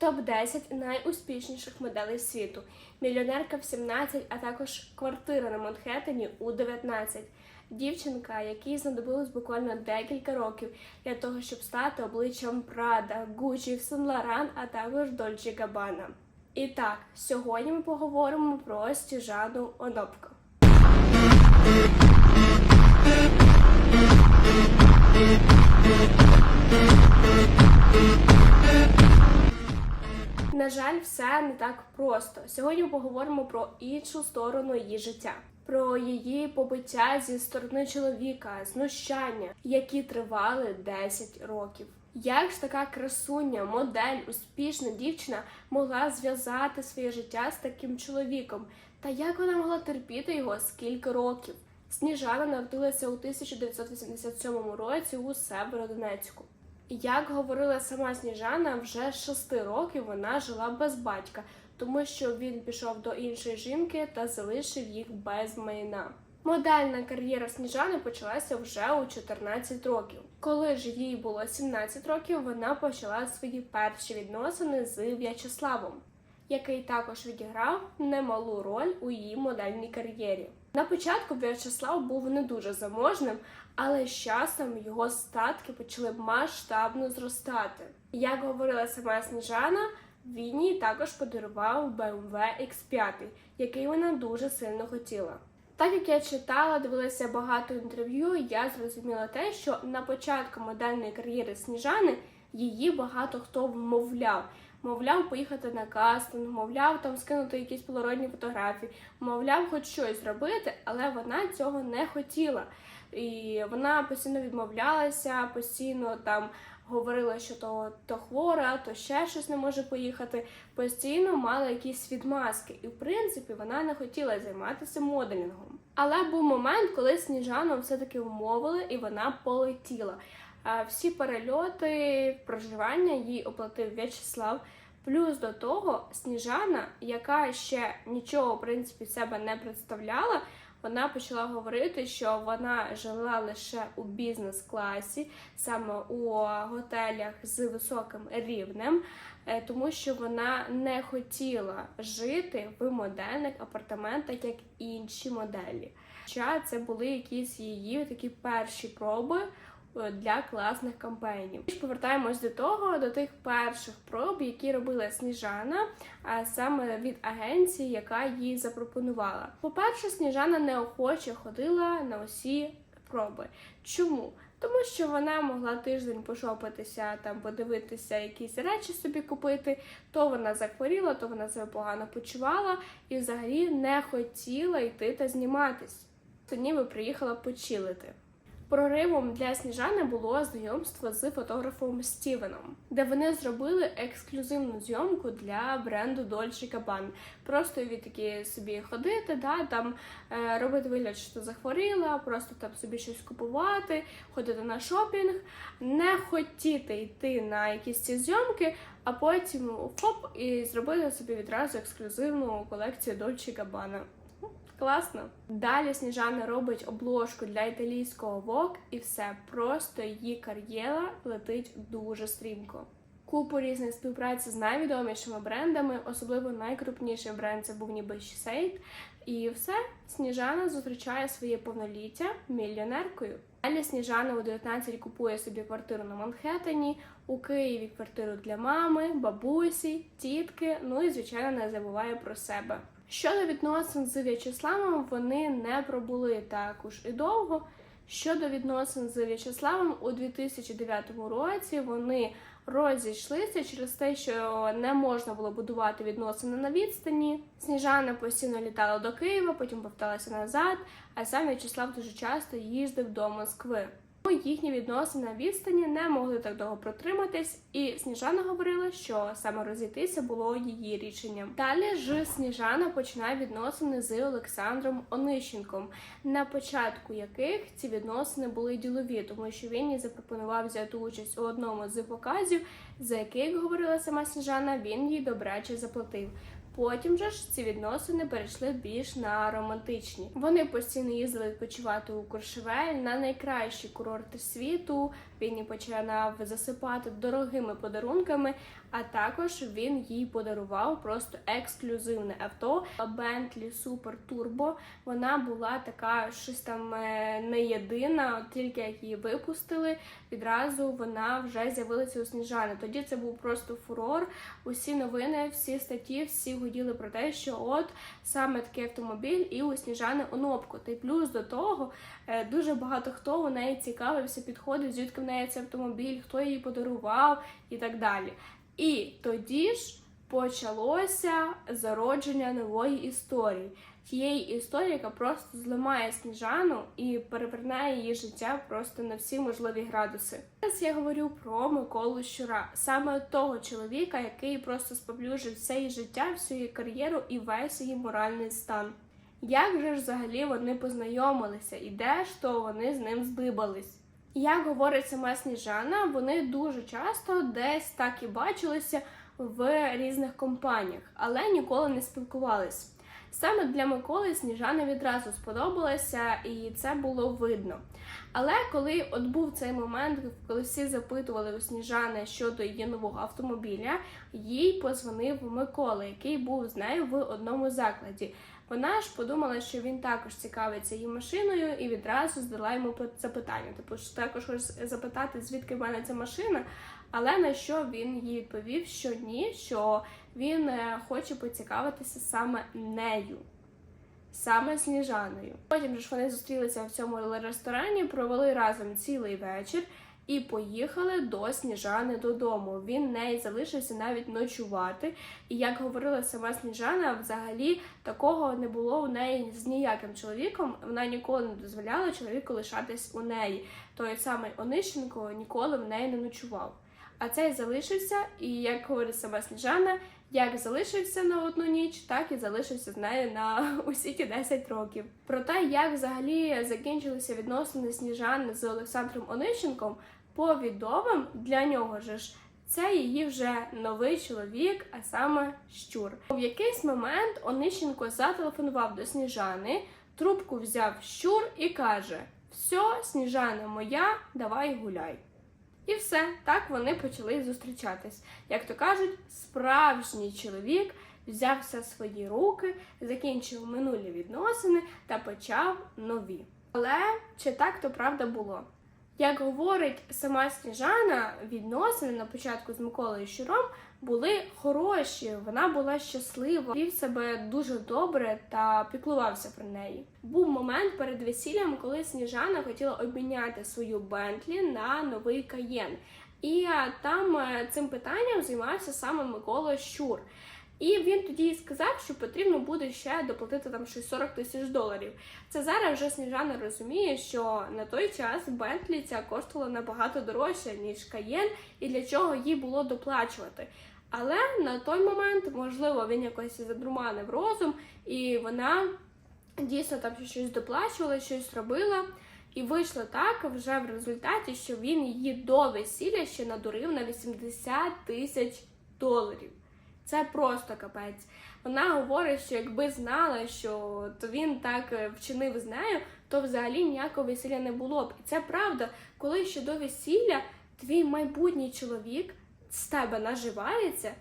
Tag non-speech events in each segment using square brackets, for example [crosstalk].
Топ-10 найуспішніших моделей світу. Мільйонерка в 17, а також квартира на Манхеттені у 19. Дівчинка, якій знадобилось буквально декілька років для того, щоб стати обличчям Прада, Saint Laurent, а також Dolce Gabbana. І так, сьогодні ми поговоримо про Стіжану Онопко. На жаль, все не так просто. Сьогодні поговоримо про іншу сторону її життя, про її побиття зі сторони чоловіка, знущання, які тривали 10 років. Як ж така красуня, модель, успішна дівчина могла зв'язати своє життя з таким чоловіком? Та як вона могла терпіти його скільки років? Сніжана народилася у 1987 році у Северодонецьку. Як говорила сама Сніжана, вже шести років вона жила без батька, тому що він пішов до іншої жінки та залишив їх без майна. Модельна кар'єра Сніжани почалася вже у 14 років. Коли ж їй було 17 років, вона почала свої перші відносини з В'ячеславом, який також відіграв немалу роль у її модельній кар'єрі. На початку В'ячеслав був не дуже заможним, але з часом його статки почали масштабно зростати. Як говорила сама Сніжана, він їй також подарував BMW X5, який вона дуже сильно хотіла. Так як я читала, дивилася багато інтерв'ю, я зрозуміла те, що на початку модельної кар'єри Сніжани її багато хто вмовляв. Мовляв, поїхати на кастинг, мовляв, там скинути якісь полародні фотографії, мовляв, хоч щось зробити, але вона цього не хотіла. І вона постійно відмовлялася, постійно там говорила, що то, то хвора, то ще щось не може поїхати. Постійно мала якісь відмазки, і в принципі вона не хотіла займатися моделінгом. Але був момент, коли Сніжану все-таки вмовили, і вона полетіла. Всі перельоти, проживання їй оплатив В'ячеслав. Плюс до того, Сніжана, яка ще нічого в принципі себе не представляла, вона почала говорити, що вона жила лише у бізнес-класі, саме у готелях з високим рівнем, е, тому що вона не хотіла жити в модельних апартаментах, як інші моделі. Хоча це були якісь її такі перші проби для класних кампаній. Повертаємось до того, до тих перших проб, які робила Сніжана, а саме від агенції, яка їй запропонувала. По-перше, Сніжана неохоче ходила на усі проби. Чому? Тому що вона могла тиждень пошопитися, там подивитися, якісь речі собі купити. То вона захворіла, то вона себе погано почувала і взагалі не хотіла йти та зніматись. То ніби приїхала почилити. Проривом для Сніжани було знайомство з фотографом Стівеном, де вони зробили ексклюзивну зйомку для бренду Dolce Gabbana. Просто від такі собі ходити, да, там е, робити вигляд, що ти захворіла, просто там собі щось купувати, ходити на шопінг, не хотіти йти на якісь ці зйомки, а потім хоп, і зробити собі відразу ексклюзивну колекцію Dolce Gabbana. Класно. Далі Сніжана робить обложку для італійського Vogue і все. Просто її кар'єра летить дуже стрімко. Купу різних співпраці з найвідомішими брендами, особливо найкрупніший бренд це був ніби Shiseido. І все, Сніжана зустрічає своє повноліття мільйонеркою. Далі Сніжана у 19 купує собі квартиру на Манхеттені, у Києві квартиру для мами, бабусі, тітки, ну і звичайно не забуває про себе. Щодо відносин з В'ячеславом, вони не пробули також і довго. Щодо відносин з В'ячеславом у 2009 році вони розійшлися через те, що не можна було будувати відносини на відстані. Сніжана постійно літала до Києва, потім поверталася назад, а сам В'ячеслав дуже часто їздив до Москви. Їхні відносини на відстані не могли так довго протриматись, і Сніжана говорила, що саме розійтися було її рішенням. Далі ж Сніжана починає відносини з Олександром Онищенком, на початку яких ці відносини були ділові, тому що він їй запропонував взяти участь у одному з показів, за який, як говорила сама Сніжана, він їй добряче заплатив. Потім же ж ці відносини перейшли більш на романтичні. Вони постійно їздили відпочивати у Куршевель на найкращі курорти світу. Він її починав засипати дорогими подарунками, а також він їй подарував просто ексклюзивне авто Bentley Super Turbo. Вона була така щось там е, не єдина, тільки як її випустили, відразу вона вже з'явилася у Сніжани. Тоді це був просто фурор. Усі новини, всі статті, всі гуділи про те, що от саме такий автомобіль і у Сніжани Онопко. Та й плюс до того е, дуже багато хто у неї цікавився, підходив, звідки в неї цей автомобіль, хто її подарував і так далі. І тоді ж почалося зародження нової історії. Тієї історії, яка просто зламає сніжану і переверне її життя просто на всі можливі градуси. Зараз я говорю про Миколу Щура, саме того чоловіка, який просто споплюжив все її життя, всю її кар'єру і весь її моральний стан. Як же ж взагалі вони познайомилися, і де ж то вони з ним здибались? Як говорить сама Сніжана, вони дуже часто десь так і бачилися в різних компаніях, але ніколи не спілкувались. Саме для Миколи Сніжана відразу сподобалася, і це було видно. Але коли от був цей момент, коли всі запитували у Сніжани щодо її нового автомобіля, їй позвонив Микола, який був з нею в одному закладі. Вона ж подумала, що він також цікавиться її машиною, і відразу задала йому запитання. Типу ж також хоче запитати, звідки в мене ця машина. Але на що він їй відповів, що ні, що він е, хоче поцікавитися саме нею, саме Сніжаною. Потім ж вони зустрілися в цьому ресторані, провели разом цілий вечір і поїхали до Сніжани додому. Він не залишився навіть ночувати. І як говорила сама Сніжана, взагалі такого не було у неї з ніяким чоловіком. Вона ніколи не дозволяла чоловіку лишатись у неї. Той самий Онищенко ніколи в неї не ночував. А цей залишився, і як говорить сама Сніжана, як залишився на одну ніч, так і залишився з нею на [laughs] усі ті 10 років. Про те, як взагалі закінчилися відносини Сніжани з Олександром Онищенком, повідомим для нього же ж. Це її вже новий чоловік, а саме щур. В якийсь момент Онищенко зателефонував до Сніжани, трубку взяв щур і каже: Все, Сніжана моя, давай гуляй. І все, так вони почали зустрічатись. Як то кажуть, справжній чоловік взявся в свої руки, закінчив минулі відносини та почав нові. Але чи так то правда було? Як говорить сама Сніжана, відносини на початку з Миколою Щуром були хороші, вона була щаслива, вів себе дуже добре та піклувався про неї. Був момент перед весіллям, коли Сніжана хотіла обміняти свою Бентлі на новий Каєн. І там е, цим питанням займався саме Микола Щур. І він тоді сказав, що потрібно буде ще доплатити там щось 40 тисяч доларів. Це зараз вже Сніжана розуміє, що на той час Бентлі ця коштувала набагато дорожче, ніж Каєн, і для чого їй було доплачувати. Але на той момент, можливо, він якось задруманив розум, і вона дійсно там щось доплачувала, щось робила. І вийшло так вже в результаті, що він її до весілля ще надурив на 80 тисяч доларів. Це просто капець. Вона говорить, що якби знала, що то він так е, вчинив з нею, то взагалі ніякого весілля не було б. І це правда, коли ще до весілля твій майбутній чоловік з тебе наживається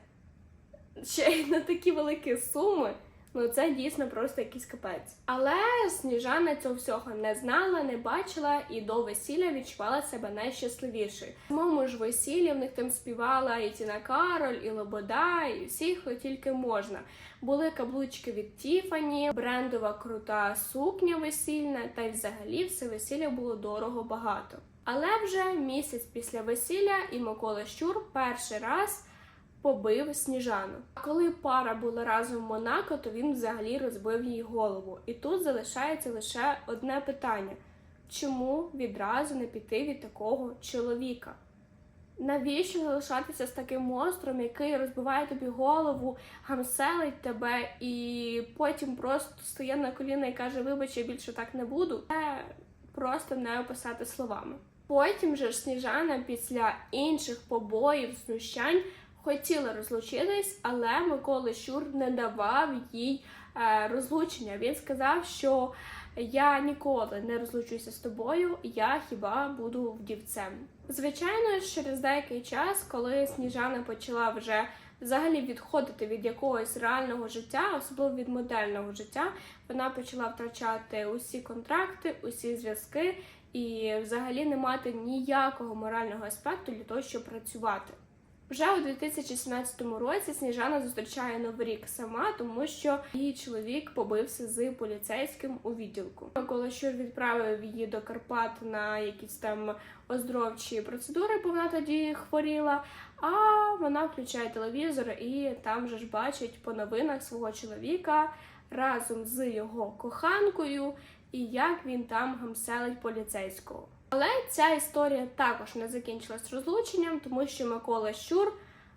ще й на такі великі суми. Ну це дійсно просто якийсь капець. Але Сніжана цього всього не знала, не бачила і до весілля відчувала себе найщасливішою. В моєму ж весіллі в них там співала і Тіна Кароль, і Лобода, і всіх хто тільки можна. Були каблучки від Тіфані, брендова крута сукня весільна, та й взагалі все весілля було дорого багато. Але вже місяць після весілля і Микола Щур перший раз побив сніжану. Коли пара була разом в Монако, то він взагалі розбив їй голову. І тут залишається лише одне питання: чому відразу не піти від такого чоловіка? Навіщо залишатися з таким монстром, який розбиває тобі голову, гамселить тебе, і потім просто стає на коліна і каже: Вибач, я більше так не буду. Це просто не описати словами. Потім же ж Сніжана після інших побоїв, знущань хотіли розлучитись, але Микола Щур не давав їй е, розлучення. Він сказав, що я ніколи не розлучуся з тобою, я хіба буду вдівцем. Звичайно, через деякий час, коли Сніжана почала вже взагалі відходити від якогось реального життя, особливо від модельного життя, вона почала втрачати усі контракти, усі зв'язки і взагалі не мати ніякого морального аспекту для того, щоб працювати. Вже у 2017 році Сніжана зустрічає новий рік сама, тому що її чоловік побився з поліцейським у відділку. Коли Щур відправив її до Карпат на якісь там оздоровчі процедури, бо вона тоді хворіла. А вона включає телевізор і там же ж бачить по новинах свого чоловіка разом з його коханкою, і як він там гамселить поліцейського. Але ця історія також не закінчилась розлученням, тому що Микола Щур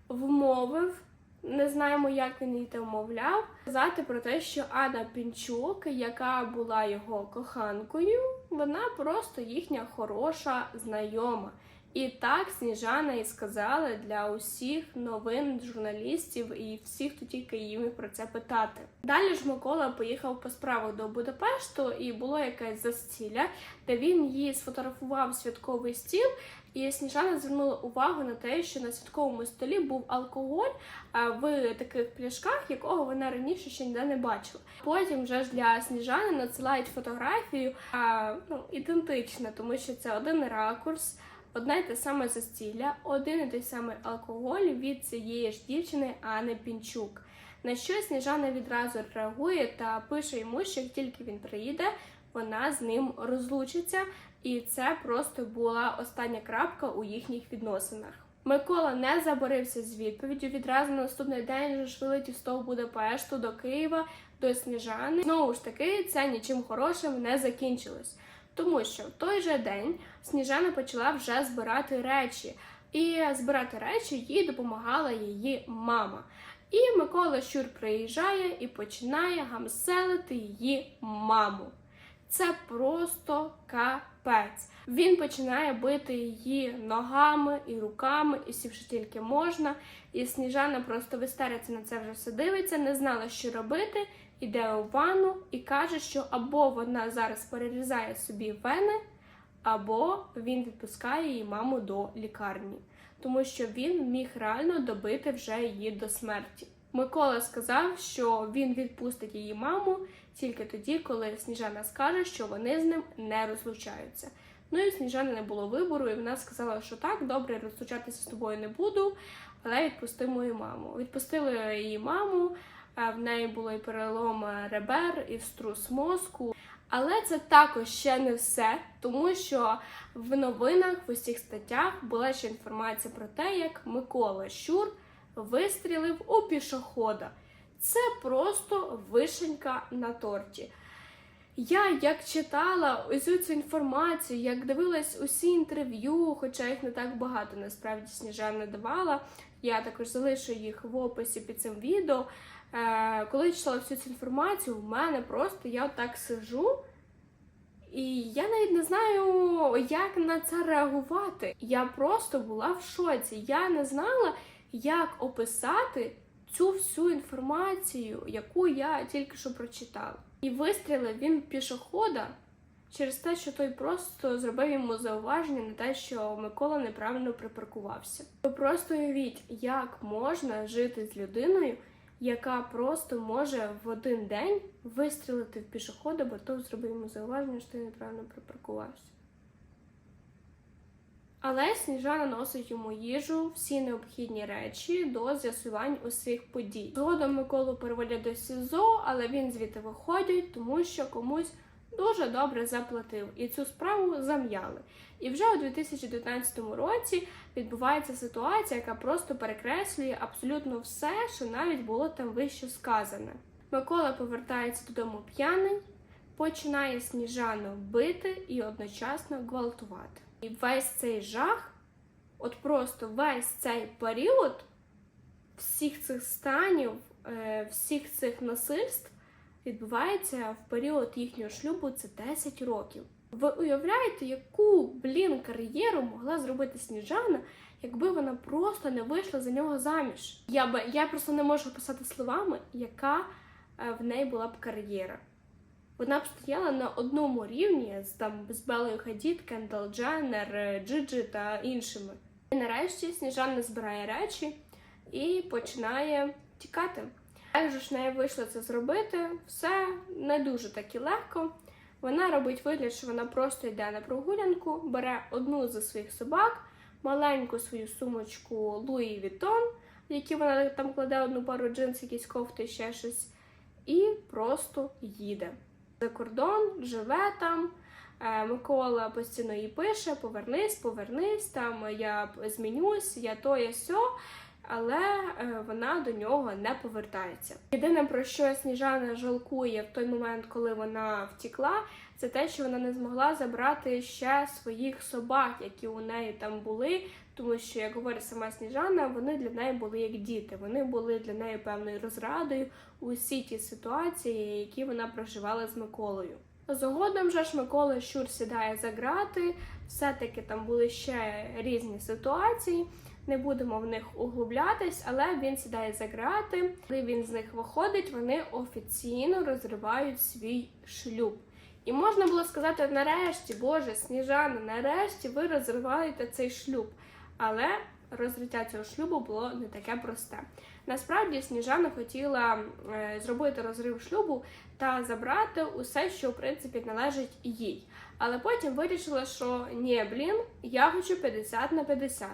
вмовив, не знаємо, як він її там вмовляв, казати про те, що Анна Пінчук, яка була його коханкою, вона просто їхня хороша знайома. І так Сніжана і сказала для усіх новин журналістів і всіх, хто тільки їм про це питати. Далі ж Микола поїхав по справах до Будапешту, і було якесь застілля, де він її сфотографував святковий стіл. І Сніжана звернула увагу на те, що на святковому столі був алкоголь в таких пляшках, якого вона раніше ще ніде не бачила. Потім вже ж для Сніжани надсилають фотографію а, ну, ідентичну, тому що це один ракурс. Одне й те саме застілля, один і той самий алкоголь від цієї ж дівчини Ани Пінчук. На що Сніжана відразу реагує та пише йому, що як тільки він приїде, вона з ним розлучиться, і це просто була остання крапка у їхніх відносинах. Микола не заборився з відповіддю. Відразу на наступний день ж вилетів з того Будапешту до Києва, до Сніжани. Знову ж таки, це нічим хорошим не закінчилось. Тому що в той же день Сніжана почала вже збирати речі, і збирати речі їй допомагала її мама. І Микола Щур приїжджає і починає гамселити її маму. Це просто капець. Він починає бити її ногами і руками, і що тільки можна. І Сніжана просто в істериці на це вже все дивиться, не знала, що робити. Іде у ванну і каже, що або вона зараз перерізає собі вени, або він відпускає її маму до лікарні, тому що він міг реально добити вже її до смерті. Микола сказав, що він відпустить її маму тільки тоді, коли Сніжана скаже, що вони з ним не розлучаються. Ну і у Сніжани не було вибору, і вона сказала, що так, добре, розлучатися з тобою не буду, але відпусти мою маму. Відпустили її маму. В неї було і перелом ребер, і струс мозку. Але це також ще не все, тому що в новинах в усіх статтях була ще інформація про те, як Микола Щур вистрілив у пішохода. Це просто вишенька на торті. Я як читала усю цю інформацію, як дивилась усі інтерв'ю, хоча їх не так багато насправді Сніжана давала. Я також залишу їх в описі під цим відео. Е, коли я читала всю цю інформацію, в мене просто я так сижу, і я навіть не знаю, як на це реагувати. Я просто була в шоці. Я не знала, як описати цю всю інформацію, яку я тільки що прочитала. І вистрілив він пішохода через те, що той просто зробив йому зауваження на те, що Микола неправильно припаркувався. Ви просто уявіть, як можна жити з людиною, яка просто може в один день вистрілити в пішохода, бо той зробив йому зауваження, що ти неправильно припаркувався. Але Сніжана носить йому їжу, всі необхідні речі до з'ясувань усіх подій. Згодом Миколу переводять до СІЗО, але він звідти виходить, тому що комусь дуже добре заплатив, і цю справу зам'яли. І вже у 2019 році відбувається ситуація, яка просто перекреслює абсолютно все, що навіть було там вище сказане. Микола повертається додому п'яний, починає сніжану бити і одночасно гвалтувати. І весь цей жах, от просто весь цей період всіх цих станів, е, всіх цих насильств відбувається в період їхнього шлюбу це 10 років. Ви уявляєте, яку блін кар'єру могла зробити Сніжана, якби вона просто не вийшла за нього заміж. Я би я просто не можу описати словами, яка е, в неї була б кар'єра. Вона б стояла на одному рівні з там з Белою Хадід, Кендал Дженнер, е, Джиджи та іншими. І нарешті Сніжана збирає речі і починає тікати. Як же ж неї вийшло це зробити? Все не дуже так і легко. Вона робить вигляд, що вона просто йде на прогулянку, бере одну зі своїх собак, маленьку свою сумочку Луї Вітон, в якій вона там кладе одну пару джинс, якісь кофти, ще щось, і просто їде. За кордон, живе там. Е, Микола постійно їй пише: повернись, повернись, там я змінюсь, я то, я сьо, але е, вона до нього не повертається. Єдине про що Сніжана жалкує в той момент, коли вона втікла, це те, що вона не змогла забрати ще своїх собак, які у неї там були. Тому що, як говорить сама Сніжана, вони для неї були як діти. Вони були для неї певною розрадою у всі ті ситуації, які вона проживала з Миколою. Згодом же ж Микола Щур сідає за грати, все-таки там були ще різні ситуації. Не будемо в них углублятись, але він сідає за грати. Коли він з них виходить, вони офіційно розривають свій шлюб. І можна було сказати, нарешті, Боже, Сніжана, нарешті ви розриваєте цей шлюб. Але розриття цього шлюбу було не таке просте. Насправді Сніжана хотіла е, зробити розрив шлюбу та забрати усе, що в принципі належить їй. Але потім вирішила, що ні, блін, я хочу 50 на 50.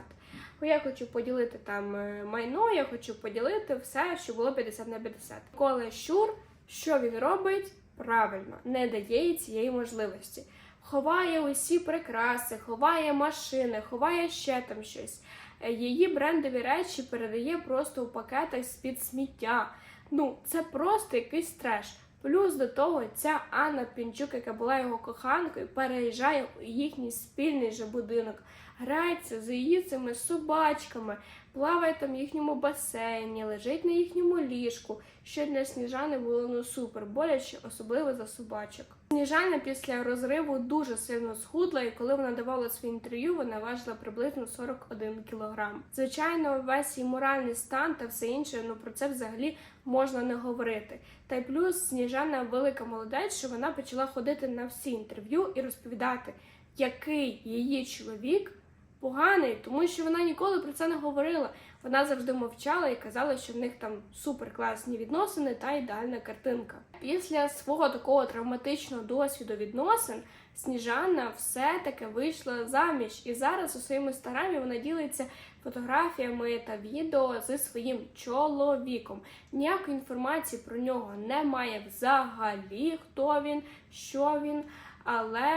Я хочу поділити там е, майно, я хочу поділити все, що було 50 на 50. Коли щур, що він робить? Правильно, не дає цієї можливості. Ховає усі прикраси, ховає машини, ховає ще там щось. Е, Її брендові речі передає просто у пакетах з-під сміття. Ну, це просто якийсь треш. Плюс до того, ця Анна Пінчук, яка була його коханкою, переїжджає у їхній спільний же будинок, грається з її цими собачками, плаває там в їхньому басейні, лежить на їхньому ліжку, що для Сніжани було ну супер боляче, особливо за собачок. Сніжана після розриву дуже сильно схудла, і коли вона давала своє інтерв'ю, вона важила приблизно 41 кілограм. Звичайно, весь її моральний стан та все інше, ну про це взагалі можна не говорити. Та й плюс Сніжана велика молодець, що вона почала ходити на всі інтерв'ю і розповідати, який її чоловік поганий, тому що вона ніколи про це не говорила. Вона завжди мовчала і казала, що в них там супер класні відносини та ідеальна картинка. Після свого такого травматичного досвіду відносин Сніжана все-таки вийшла заміж, і зараз у своєму інстаграмі вона ділиться фотографіями та відео зі своїм чоловіком. Ніякої інформації про нього немає взагалі, хто він, що він. Але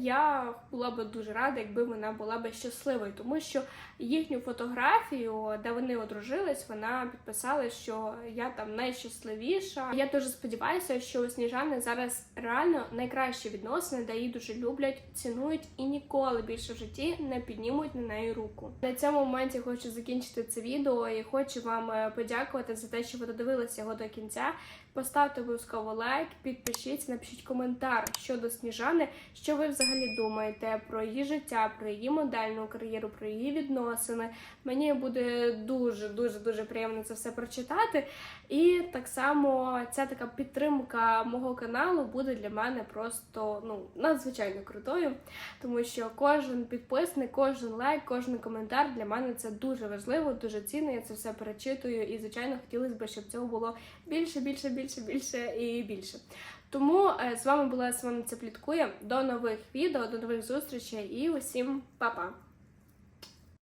я була би дуже рада, якби вона була би щасливою, тому що їхню фотографію, де вони одружились, вона підписала, що я там найщасливіша. Я дуже сподіваюся, що у Сніжани зараз реально найкращі відносини, де її дуже люблять, цінують і ніколи більше в житті не піднімуть на неї руку. На цьому моменті хочу закінчити це відео і хочу вам е, подякувати за те, що ви додивилися його до кінця. Поставте обов'язково лайк, підпишіться, напишіть коментар щодо Сніжани, що ви взагалі думаєте про її життя, про її модельну кар'єру, про її відносини. Мені буде дуже дуже дуже приємно це все прочитати. І так само ця така підтримка мого каналу буде для мене просто ну надзвичайно крутою, тому що кожен підписник, кожен лайк, кожен коментар для мене це дуже важливо, дуже цінно. Я це все перечитую, і звичайно хотілося б, щоб цього було більше, більше, більше, більше більше і більше. Тому е, з вами була з вами це пліткує. До нових відео, до нових зустрічей і усім па-па!